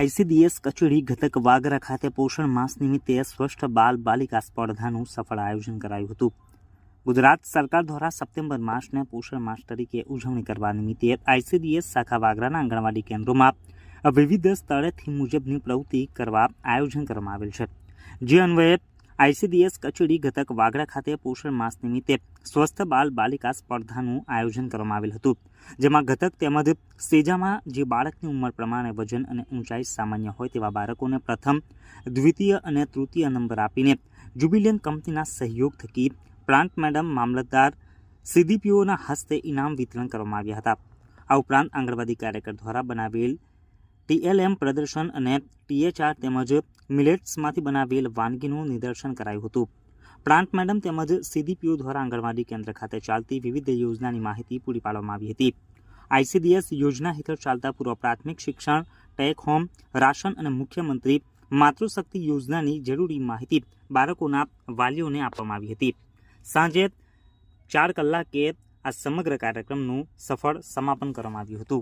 ICDS કચેરી ઘટક વાગરા ખાતે પોષણ માસ નિમિત્તે સ્વસ્થ બાલ બાલિકા સ્પર્ધાનું સફળ આયોજન કરાયું હતું. ગુજરાત સરકાર દ્વારા સપ્ટેમ્બર માસને પોષણ માસ તરીકે ઉજવણી કરવા નિમિત્તે આઈસીડીએસ શાખા વાગરાના આંગણવાડી કેન્દ્રોમાં વિવિધ સ્થળે થીમ મુજબની પ્રવૃત્તિ કરવા આયોજન કરવામાં આવેલ છે. જે અન્વયે આઈસીડીએસ કચેરી ઘતક વાગડા ખાતે પોષણ માસ નિમિત્તે સ્વસ્થ બાલ બાલિકા સ્પર્ધાનું આયોજન કરવામાં આવેલ હતું, જેમાં ઘતક તેમજ સેજામાં જે બાળકની ઉંમર પ્રમાણે વજન અને ઊંચાઈ સામાન્ય હોય તેવા બાળકોને પ્રથમ, દ્વિતીય અને તૃતીય નંબર આપીને જ્યુબિલિયન કંપનીના સહયોગ થકી પ્લાન્ટ મેડમ મામલતદાર સીડીપીઓના હસ્તે ઇનામ વિતરણ કરવામાં આવ્યા હતા. આ ઉપરાંત આંગણવાડી કાર્યકર દ્વારા બનાવેલ ટીએલએમ પ્રદર્શન અને ટીએચઆર તેમજ મિલેટ્સમાંથી બનાવેલ વાનગીનું નિદર્શન કરાયું હતું. પ્રાંત મેડમ તેમજ સીડીપીઓ દ્વારા આંગણવાડી કેન્દ્ર ખાતે ચાલતી વિવિધ યોજનાની માહિતી પૂરી પાડવામાં આવી હતી. આઈસીડીએસ યોજના હેઠળ ચાલતા પૂર્વ પ્રાથમિક શિક્ષણ, ટેક હોમ, રાશન અને મુખ્યમંત્રી માતૃશક્તિ યોજનાની જરૂરી માહિતી બાળકોના વાલીઓને આપવામાં આવી હતી. સાંજે ચાર કલાકે આ સમગ્ર કાર્યક્રમનું સફળ સમાપન કરવામાં આવ્યું હતું.